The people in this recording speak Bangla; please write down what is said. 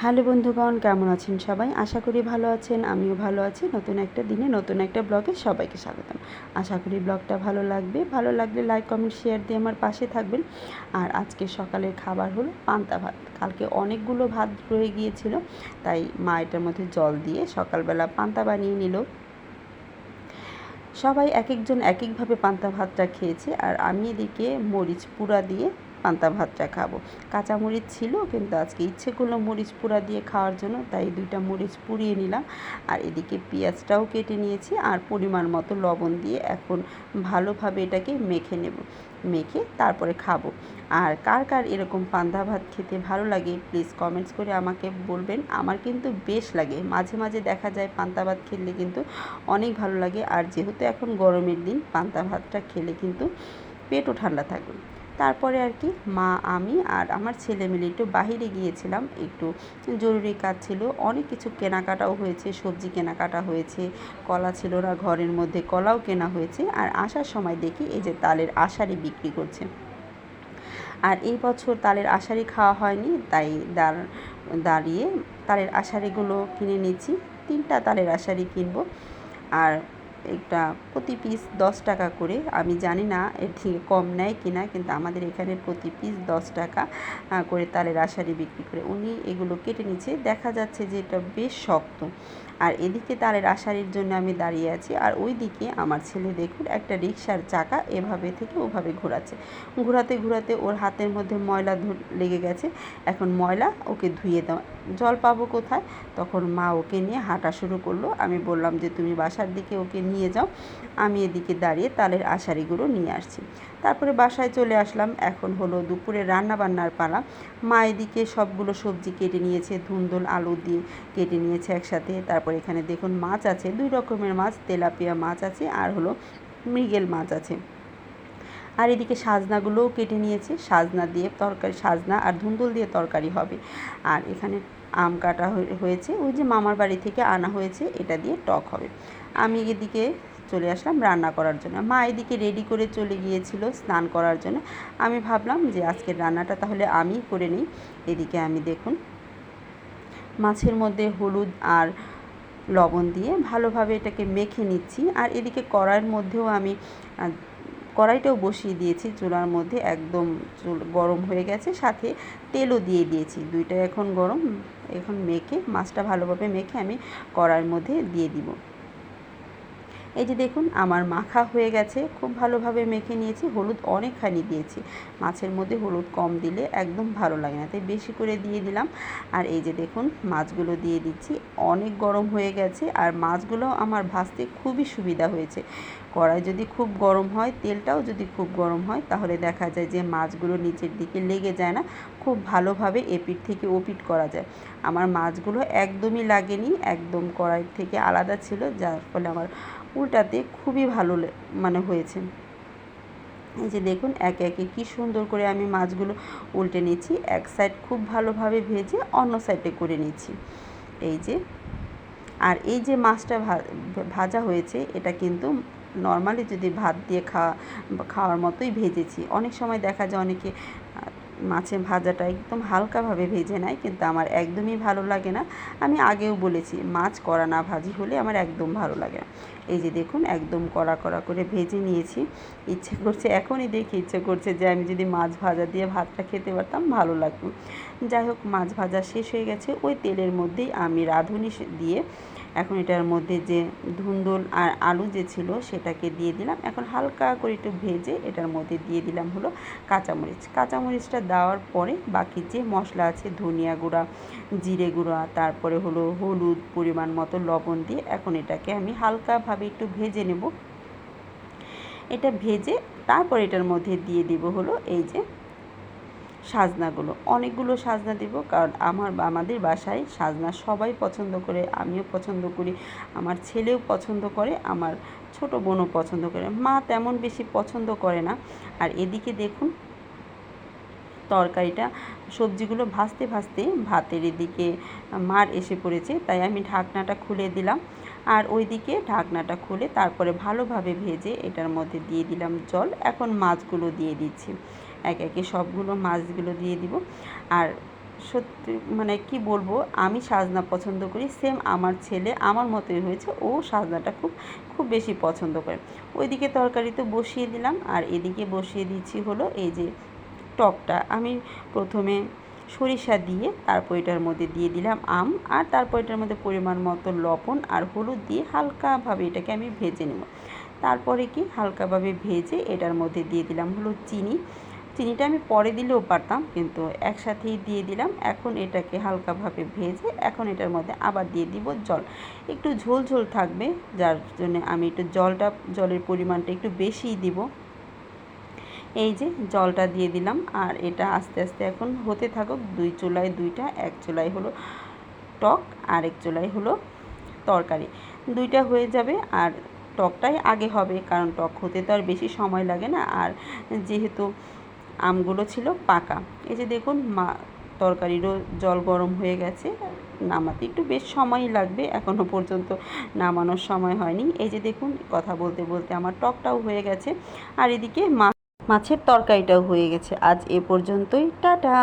হ্যালো বন্ধুগণ, কেমন আছেন সবাই? আশা করি ভালো আছেন, আমিও ভালো আছি। নতুন একটা দিনে, নতুন একটা ব্লগে সবাইকে স্বাগতম। আশা করি ব্লগটা ভালো লাগবে। ভালো লাগলে লাইক, কমেন্ট, শেয়ার দিয়ে আমার পাশে থাকবেন। আর আজকে সকালের খাবার হলো পান্তা ভাত। কালকে অনেকগুলো ভাত রয়ে গিয়েছিল, তাই মা এটার মধ্যে জল দিয়ে সকালবেলা পান্তা বানিয়ে নিল। সবাই এক একজন এক একভাবে পান্তা ভাতটা খেয়েছে। আর আমি এদিকে মরিচ পুরা দিয়ে পান্তা ভাতটা খাব। কাঁচামরিচ ছিল, কিন্তু আজকে ইচ্ছে করল মরিচ পুরা দিয়ে খাওয়ার জন্য, তাই দুইটা মরিচ পুড়িয়ে নিলাম। আর এদিকে পেঁয়াজটাও কেটে নিয়েছি, আর পরিমাণ মতো লবণ দিয়ে এখন ভালোভাবে এটাকে মেখে নেব। মেখে তারপরে খাব। আর কার কার এরকম পান্তা ভাত খেতে ভালো লাগে প্লিজ কমেন্টস করে আমাকে বলবেন। আমার কিন্তু বেশ লাগে। মাঝে মাঝে দেখা যায় পান্তা ভাত খেলে কিন্তু অনেক ভালো লাগে। আর যেহেতু এখন গরমের দিন, পান্তা ভাতটা খেলে কিন্তু পেটও ঠান্ডা থাকবে। তারপরে আর কি মা, আমি আর আমার ছেলে মিলে একটু বাহিরে গিয়েছিলাম, একটু জরুরি কাজ ছিল, অনেক কিছু কেনাকাটাও হয়েছে, সবজি কেনাকাটা হয়েছে, কলা ছিল না ঘরের মধ্যে, কলাও কেনা হয়েছে, আর আসার সময় দেখি এই যে তালের আষাঢ়ি বিক্রি করছে। আর এই বছর তালের আষাঢ়ি খাওয়া হয়নি, তাই দাঁড়িয়ে তালের আষাঢ়িগুলো কিনে নিচ্ছি, তিনটা তালের আষাঢ়ি কিনবো। আর একটা প্রতি পিস দশ টাকা করে। আমি জানি না এর থেকে কম নেয় কিনা কিন্তু আমাদের এখানে প্রতি পিস দশ টাকা করে তালের আষাঢ়ি বিক্রি করে। উনি এগুলো কেটে নিচ্ছে। দেখা যাচ্ছে যে এটা বেশ শক্ত। আর এদিকে তালের আষাঢ়ির জন্য আমি দাঁড়িয়ে আছি। আর ওই দিকে আমার ছেলে দেখুন, একটা রিক্সার চাকা এভাবে থেকে ওভাবে ঘোরাচ্ছে। ঘোরাতে ঘোরাতে ওর হাতের মধ্যে ময়লা লেগে গেছে। এখন ময়লা ওকে ধুয়ে দাও জল পাবো কোথায়? তখন মা ওকে নিয়ে হাঁটা শুরু করল। আমি বললাম যে, তুমি বাসার দিকে ওকে নিয়ে যাও। আমি এদিকে দাঁড়িয়ে তালের আষাঢ়িগুলো নিয়ে আসছি। তারপরে বাসায় চলে আসলাম। এখন হলো দুপুরে রান্না বান্নার পালা। মা এদিকে সবগুলো সবজি কেটে নিয়েছে, ধুন্দুল, আলু দিয়ে কেটে নিয়েছে একসাথে। তারপর এখানে দেখুন মাছ আছে, দুই রকমের মাছ, তেলাপিয়া মাছ আছে আর হলো মৃগেল মাছ আছে। আর এদিকে সাজনাগুলোও কেটে নিয়েছে। সাজনা দিয়ে তরকারি, সাজনা আর ধুন্দুল দিয়ে তরকারি হবে। আর এখানে আম কাটা হয়েছে, ওই যে মামার বাড়ি থেকে আনা হয়েছে, এটা দিয়ে টক হবে। আমি এদিকে চলে আসলাম রান্না করার জন্য। মা এদিকে রেডি করে চলে গিয়েছিল স্নান করার জন্য। আমি ভাবলাম যে আজকের রান্নাটা তাহলে আমি করে নিই। এদিকে আমি দেখুন, মাছের মধ্যে হলুদ আর লবণ দিয়ে ভালোভাবে এটাকে মেখে নিচ্ছি। আর এদিকে কড়াইয়ের মধ্যেও আমি কড়াইটাও বসিয়ে দিয়েছি, চুলার মধ্যে একদম চুল গরম হয়ে গেছে, সাথে তেলও দিয়ে দিয়েছি। দুইটা এখন গরম, এখন মেখে, মাছটা ভালোভাবে মেখে আমি কড়াইয়ের মধ্যে দিয়ে দিব। এই যে দেখুন, আমার মাখা হয়ে গেছে, খুব ভালোভাবে মেখে নিয়েছি, হলুদ অনেকখানি দিয়েছি। মাছের মধ্যে হলুদ কম দিলে একদম ভালো লাগে না, তাই বেশি করে দিয়ে দিলাম। আর এই যে দেখুন, মাছগুলো দিয়ে দিচ্ছি, অনেক গরম হয়ে গেছে, আর মাছগুলো আমার ভাজতে খুবই সুবিধা হয়েছে। কড়াই যদি খুব গরম হয়, তেলটাও যদি খুব গরম হয়, তাহলে দেখা যায় যে মাছগুলো নিচের দিকে লেগে যায় না, খুব ভালোভাবে এপিট থেকে ওপিট করা যায়। আমার মাছগুলো একদমই লাগেনি, একদম কড়াই থেকে আলাদা ছিল, যার ফলে আমার উল্টাতে খুবই ভালো মানে হয়েছে। এই যে দেখুন, একে একে কি সুন্দর করে আমি মাছগুলো উল্টে নিচ্ছি, এক সাইড খুব ভালোভাবে ভেজে অন্য সাইডে করে নিচ্ছি। এই যে, আর এই যে মাছটা ভাজা হয়েছে, এটা কিন্তু নর্মালি যদি ভাত দিয়ে খাওয়া খাওয়ার মতোই ভেজেছি। অনেক সময় দেখা যায় অনেকে মাছের ভাজাটা একদম হালকাভাবে ভেজে নেয়, কিন্তু আমার একদমই ভালো লাগে না। আমি আগেও বলেছি, মাছ কড়া না ভাজি হলে আমার একদম ভালো লাগে না। এই যে দেখুন, একদম কড়া কড়া করে ভেজে নিয়েছি। ইচ্ছে করছে, এখনই দেখি, ইচ্ছে করছে যে আমি যদি মাছ ভাজা দিয়ে ভাতটা খেতে পারতাম, ভালো লাগতো। যাই হোক, মাছ ভাজা শেষ হয়ে গেছে। ওই তেলের মধ্যেই আমি রাঁধুনি দিয়ে এখন এটার মধ্যে যে ধুন্দুল আর আলু যে ছিল সেটাকে দিয়ে দিলাম। এখন হালকা করে একটু ভেজে এটার মধ্যে দিয়ে দিলাম হলো কাঁচামরিচ। কাঁচামরিচটা দেওয়ার পরে বাকি যে মশলা আছে, ধনিয়া গুঁড়া, জিরে গুঁড়া, তারপরে হলো হলুদ পরিমাণ মতো লবণ দিয়ে এখন এটাকে আমি হালকাভাবে একটু ভেজে নেব। এটা ভেজে তারপর এটার মধ্যে দিয়ে দিব হলো এই যে সাজনাগুলো। অনেকগুলো সাজনা দিব কারণ আমার আমাদের বাসায় সাজনা সবাই পছন্দ করে, আমিও পছন্দ করি, আমার ছেলেও পছন্দ করে, আমার ছোট বোনও পছন্দ করে। মা তেমন বেশি পছন্দ করে না। আর এদিকে দেখুন, তরকারিটা, সবজিগুলো ভাজতে ভাজতে ভাতের এদিকে মার এসে পড়েছে, তাই আমি ঢাকনাটা খুলে দিলাম। আর ওইদিকে ঢাকনাটা খুলে তারপরে ভালোভাবে ভেজে এটার মধ্যে দিয়ে দিলাম জল। এখন মাছগুলো দিয়ে দিচ্ছি। এক একে সবগুলো মাছগুলো দিয়ে দিব। আর সত্যি মানে কি বলব, আমি সাজনা পছন্দ করি সেম আমার ছেলে আমার মতোই হয়েছে, ও সাজনাটা খুব খুব বেশি পছন্দ করে। ওইদিকে তরকারি তো বসিয়ে দিলাম, আর এদিকে বসিয়ে দিচ্ছি হলো এই যে টকটা আমি প্রথমে সরিষা দিয়ে তারপর এটার মধ্যে দিয়ে দিলাম আম, আর তারপর এটার মধ্যে পরিমাণ মতো লবণ আর হলুদ দিয়ে হালকাভাবে এটাকে আমি ভেজে নেব। তারপরে কি হালকাভাবে ভেজে এটার মধ্যে দিয়ে দিলাম হলো চিনি। চিনিটা আমি পরে দিলেও পারতাম, কিন্তু একসাথেই দিয়ে দিলাম। এখন এটাকে হালকাভাবে ভেজে এখন এটার মধ্যে আবার দিয়ে দিব জল। একটু ঝোল ঝোল থাকবে, যার জন্য আমি একটু জলটা, জলের পরিমাণটা একটু বেশিই দিব। এই যে জলটা দিয়ে দিলাম, আর এটা আস্তে আস্তে এখন হতে থাকুক, দুই চুলায় দুইটা, এক চুলায় হলো টক, আর এক চুলায় হলো তরকারি। দুইটা হয়ে যাবে, আর টকটাই আগে হবে, কারণ টক হতে তো আর বেশি সময় লাগে না। আর যেহেতু আমগুলো ছিল পাকা। এই যে দেখুন, মা, তরকারিরও জল গরম হয়ে গেছে, নামাতে একটু বেশ সময় লাগবে এখনও পর্যন্ত নামানোর সময় হয়নি। এই যে দেখুন, কথা বলতে বলতে আমার টকটাও হয়ে গেছে, আর এদিকে মাছের তরকারিটাও হয়ে গেছে। আজ এ পর্যন্তই, টাটা!